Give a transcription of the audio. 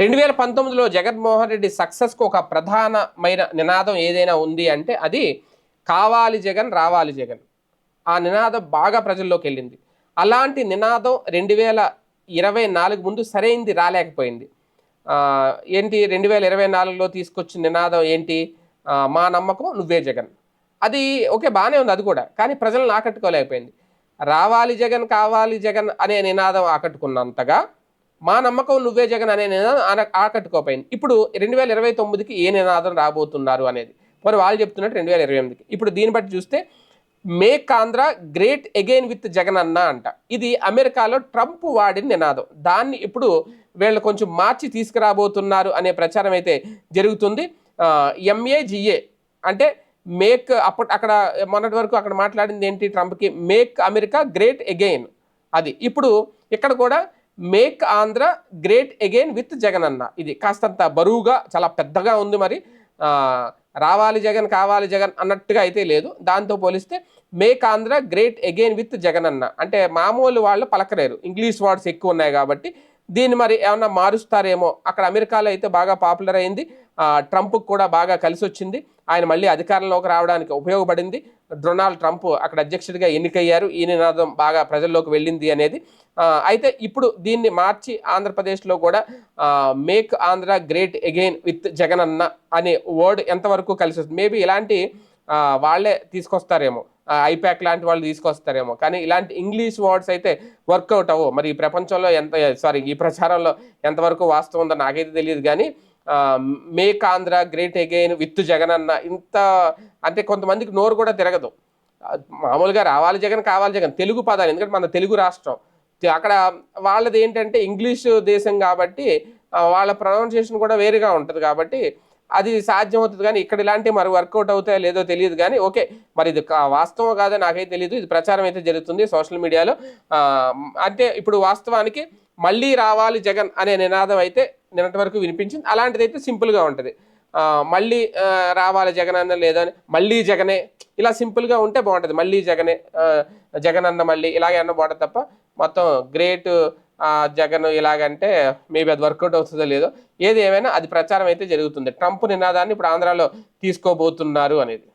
రెండు వేల పంతొమ్మిదిలో జగన్మోహన్ రెడ్డి సక్సెస్కు ఒక ప్రధానమైన నినాదం ఏదైనా ఉంది అంటే అది కావాలి జగన్ రావాలి జగన్. ఆ నినాదం బాగా ప్రజల్లోకి వెళ్ళింది. అలాంటి నినాదం రెండు వేల ఇరవై నాలుగు ముందు సరైంది రాలేకపోయింది. ఏంటి రెండు వేల ఇరవై నాలుగులో తీసుకొచ్చిన నినాదం ఏంటి? మా నమ్మకం నువ్వే జగన్. అది ఓకే బాగానే ఉంది అది కూడా. కానీ ప్రజలను ఆకట్టుకోలేకపోయింది. రావాలి జగన్ కావాలి జగన్ అనే నినాదం ఆకట్టుకున్నంతగా మా నమ్మకం నువ్వే జగన్ అనే నినాదం ఆకట్టుకోపోయింది. ఇప్పుడు రెండు వేల ఇరవై తొమ్మిదికి ఏ నినాదం రాబోతున్నారు అనేది. మరి వాళ్ళు చెప్తున్నట్టు రెండు వేల ఇరవై ఎనిమిదికి. ఇప్పుడు దీన్ని బట్టి చూస్తే make Andhra great again with Jagan అన్న అంట. ఇది అమెరికాలో ట్రంప్ వాడిన నినాదం. దాన్ని ఇప్పుడు వీళ్ళు కొంచెం మార్చి తీసుకురాబోతున్నారు అనే ప్రచారం అయితే జరుగుతుంది. ఎంఏజిఏ అంటే మేక్ అప్పటి అక్కడ మొన్నటి వరకు అక్కడ మాట్లాడింది ఏంటి ట్రంప్కి? మేక్ అమెరికా గ్రేట్ అగైన్ అది. ఇప్పుడు ఇక్కడ కూడా make Andhra great again with Jagan అన్న ఇది కాస్తంత బరువుగా చాలా పెద్దగా ఉంది మరి. రావాలి జగన్ కావాలి జగన్ అన్నట్టుగా అయితే లేదు. దాంతో పోలిస్తే make Andhra great again with Jagan అన్న అంటే మామూలు వాళ్ళు పలకలేరు. ఇంగ్లీష్ వర్డ్స్ ఎక్కువ ఉన్నాయి కాబట్టి దీన్ని మరి ఏమన్నా మారుస్తారేమో. అక్కడ అమెరికాలో అయితే బాగా పాపులర్ అయింది. ట్రంప్కి కూడా బాగా కలిసి వచ్చింది ఆయన మళ్ళీ అధికారంలోకి రావడానికి ఉపయోగపడింది. డొనాల్డ్ ట్రంప్ అక్కడ అధ్యక్షుడిగా ఎన్నికయ్యారు. ఈ నినాదం బాగా ప్రజల్లోకి వెళ్ళింది అనేది. అయితే ఇప్పుడు దీన్ని మార్చి ఆంధ్రప్రదేశ్లో కూడా make Andhra great again with Jagan అన్న అనే వర్డ్ ఎంతవరకు కలిసి వస్తుంది మేబీ ఇలాంటి వాళ్ళే తీసుకొస్తారేమో. ఐప్యాక్ లాంటి వాళ్ళు తీసుకొస్తారేమో. కానీ ఇలాంటి ఇంగ్లీష్ వర్డ్స్ అయితే వర్కౌట్ అవ్వవు. మరి ఈ ప్రపంచంలో ఎంత సారీ ఈ ప్రచారంలో ఎంతవరకు వాస్తవం ఉందో నాకైతే తెలియదు. కానీ make Andhra great again with Jagan అన్న ఇంత అంటే కొంతమందికి నోరు కూడా తిరగదు. మామూలుగా రావాలి జగన్ కావాలి జగన్ తెలుగు పదాలు. ఎందుకంటే మన తెలుగు రాష్ట్రం. అక్కడ వాళ్ళది ఏంటంటే ఇంగ్లీష్ దేశం కాబట్టి వాళ్ళ ప్రొనౌన్సియేషన్ కూడా వేరుగా ఉంటుంది కాబట్టి అది సాధ్యం అవుతుంది కానీ ఇక్కడ ఇలాంటి మరి వర్కౌట్ అవుతాయో లేదో తెలియదు కానీ ఓకే మరి ఇది కా- వాస్తవం కాదో నాకైతే తెలియదు ఇది ప్రచారం అయితే జరుగుతుంది సోషల్ మీడియాలో. అంటే ఇప్పుడు వాస్తవానికి మళ్ళీ రావాలి జగన్ అనే నినాదం అయితే నిన్నటి వరకు వినిపించింది. అలాంటిది అయితే సింపుల్గా ఉంటుంది. మళ్ళీ రావాలి జగన్ అన్న లేదా అని మళ్ళీ జగనే ఇలా సింపుల్గా ఉంటే బాగుంటుంది. మళ్ళీ జగనే జగనన్న జగన్ అన్న మళ్ళీ ఇలాగే అన్న బాగుంటుంది తప్ప మొత్తం గ్రేట్ జగన్ ఇలాగంటే మేబీ అది వర్కౌట్ అవుతుందో లేదో ఏది ఏమైనా అది ప్రచారం అయితే జరుగుతుంది. ట్రంప్ నినాదాన్ని ఇప్పుడు ఆంధ్రాలో తీసుకోబోతున్నారు అనేది.